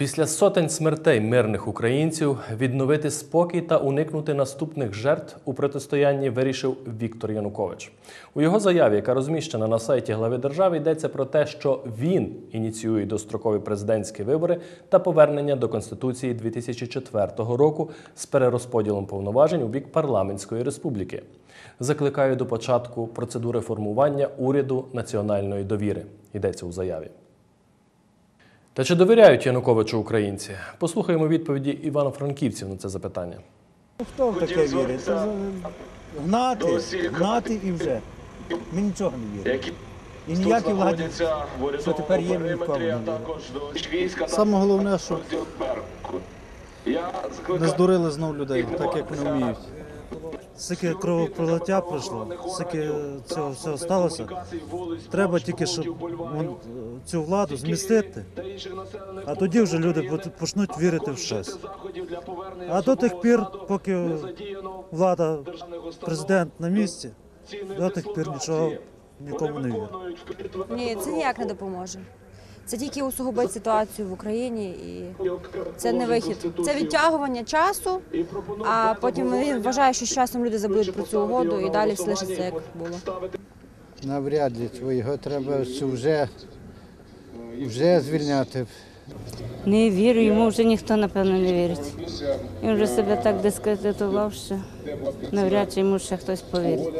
Після сотень смертей мирних українців відновити спокій та уникнути наступних жертв у протистоянні вирішив Віктор Янукович. У його заяві, яка розміщена на сайті глави держави, йдеться про те, що він ініціює дострокові президентські вибори та повернення до конституції 2004 року з перерозподілом повноважень у бік парламентської республіки. Закликаю до початку процедури формування уряду національної довіри. Йдеться у заяві. Та чи довіряють Януковичу українці? Послухаємо відповіді івано-франківців на це запитання. Ну, Хто в таке вірить? Це гнати, гнати і вже. Ми нічого не віримо. І ніякі владі. що що тепер є, ми нікому не віримо. Саме головне, щоб я не здурили знов людей, так як вони вміють. Скільки кровопролиття пройшло, скільки цього всього сталося. Треба тільки, щоб вон, цю владу змістити, а тоді вже люди почнуть вірити в щось. А до тих пір, поки влада, президент на місці, до тих пір нічого нікому не вірить. Ні, це ніяк не допоможе. Це тільки усугубить ситуацію в Україні і це не вихід. Це відтягування часу, а потім він вважає, що з часом люди забудуть про цю угоду і далі все лишиться як було. Навряд ли його треба вже, вже звільняти. Не вірю, йому вже ніхто, напевно, не вірить. Він вже себе так дискредитував, що навряд чи йому ще хтось повірить.